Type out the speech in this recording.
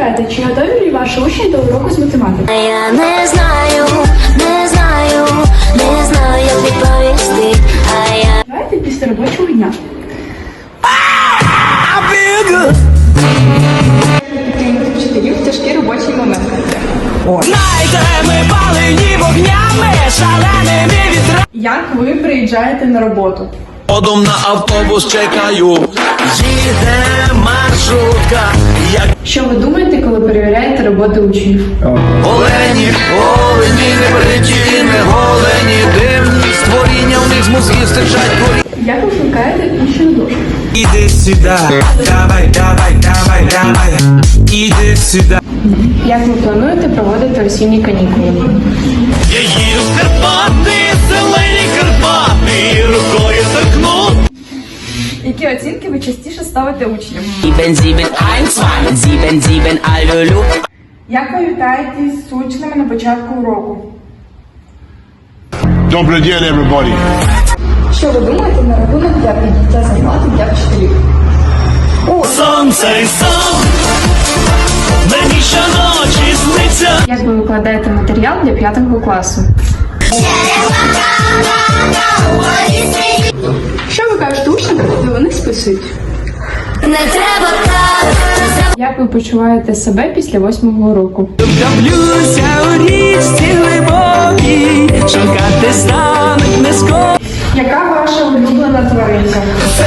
вважаєте, чи готові ли ваші учні до уроку з математики? Я не знаю, не знаю, не знаю, як відповісти. А я Давайте після робочого дня. вчителів в тяжкий робочий момент. Знайте, ми палені вогнями, шаленими вітрами. Як ви приїжджаєте на роботу? Одом на автобус чекаю, їде маршрутка, як Що ви думаєте, коли перевіряєте роботу учнів? олені, олені, не бриті, не голені, дивні створіння, в них з мозгів стирчать корі. Як ви викликаєте учнів душу? Іди сюди, давай, давай, давай, давай. Іди сюди. Як ви плануєте проводити осінні канікули? Оцінки ви частіше ставите учням? Як ви вітаєтесь з учнями на початку уроку? Добрый день, everybody. Що ви думаєте на рахунок для підняття зарплати для вчителів? Сонце й сон. Як ви викладаєте матеріал для п'ятого класу? Учням, коли не треба так. Як ви почуваєте себе після восьмого року? Втоплюся у річці глибокій, шукати стануть не скоро. Яка ваша улюблена тваринка? Це